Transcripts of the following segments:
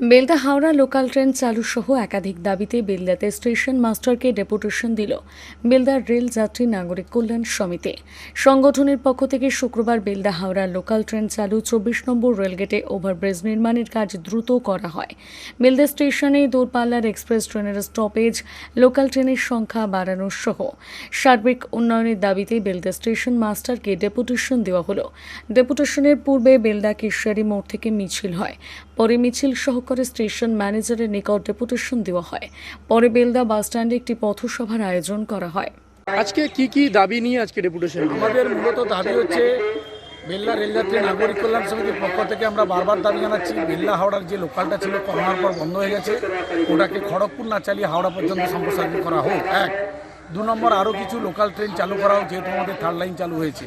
Belda Howrah local train চালু সহ একাধিক দাবিতে বেলদাতে স্টেশন মাস্টারকে ডেপুটেশন দিল বেলদার রেল যাত্রী নাগরিক কল্যাণ সমিতি। সংগঠনের পক্ষ থেকে শুক্রবার বেলদা হাওড়া লোকাল ট্রেন চালু চব্বিশ নম্বর রেলগেটে ওভারব্রিজ নির্মাণের কাজ দ্রুত করা হয়। বেলদা স্টেশনে দূরপাল্লার এক্সপ্রেস ট্রেনের স্টপেজ, লোকাল ট্রেনের সংখ্যা বাড়ানো সহ সার্বিক উন্নয়নের দাবিতে বেলদা স্টেশন মাস্টারকে ডেপুটেশন দেওয়া হলো। ডেপুটেশনের পূর্বে বেলদা কেশিয়ারি মোড় থেকে মিছিল হয়। পরে মিছিল সহকারে স্টেশন ম্যানেজারের নিকট ডেপুটেশন দেওয়া হয়। পরে বেলদা বাসস্ট্যান্ডে একটি পথসভার আয়োজন করা হয়। আজকে কি কি দাবি নিয়ে আজকে ডেপুটেশন আমাদের মূলত দাবি হচ্ছে বেল্লা রেলযাত্রী নাগরিক কল্যাণ সমিতির পক্ষ থেকে আমরা বারবার দাবি জানাচ্ছি বেল্লা হাওড়ার যে লোকালটা ছিল করোনার পর বন্ধ হয়ে গেছে। ওটাকে খড়গপুর না চালিয়ে হাওড়া পর্যন্ত সম্প্রসারণ করা হোক। এক দু নম্বর আরও কিছু লোকাল ট্রেন চালু করা হোক যেহেতু আমাদের থার্ড লাইন চালু হয়েছে।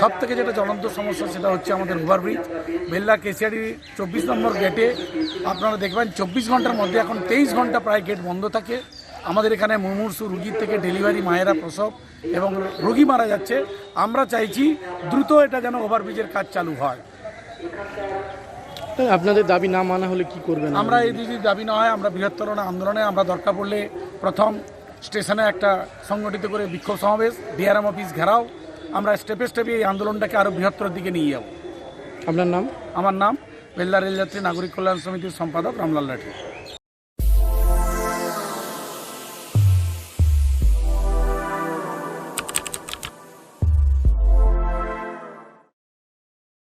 সব থেকে যেটা জ্বলন্ত সমস্যা সেটা হচ্ছে আমাদের ওভারব্রিজ বেল্লা কেশিয়ারি চব্বিশ নম্বর গেটে আপনারা দেখবেন চব্বিশ ঘণ্টার মধ্যে এখন তেইশ ঘণ্টা প্রায় গেট বন্ধ থাকে। আমাদের এখানে মুমূর্ষু রুগীর থেকে ডেলিভারি মায়েরা প্রসব এবং রুগী মারা যাচ্ছে। আমরা চাইছি দ্রুত এটা যেন ওভারব্রিজের কাজ চালু হয় আপনাদের দাবি না মানা হলে কি করবেন? আমরা এই যদি দাবি না হয় আমরা বৃহত্তর আন্দোলনে আমরা দরকার পড়লে প্রথম স্টেশনে একটা সংগঠিত করে বিক্ষোভ সমাবেশ ডিআরএম অফিস ঘেরাও আমরা স্টেপে স্টেপে এই আন্দোলনটাকে আরও বৃহত্তর দিকে নিয়ে যাব। আপনার নাম? আমার নাম বেল্লা রেলযাত্রী নাগরিক কল্যাণ সমিতির সম্পাদক রামলাল লাঠি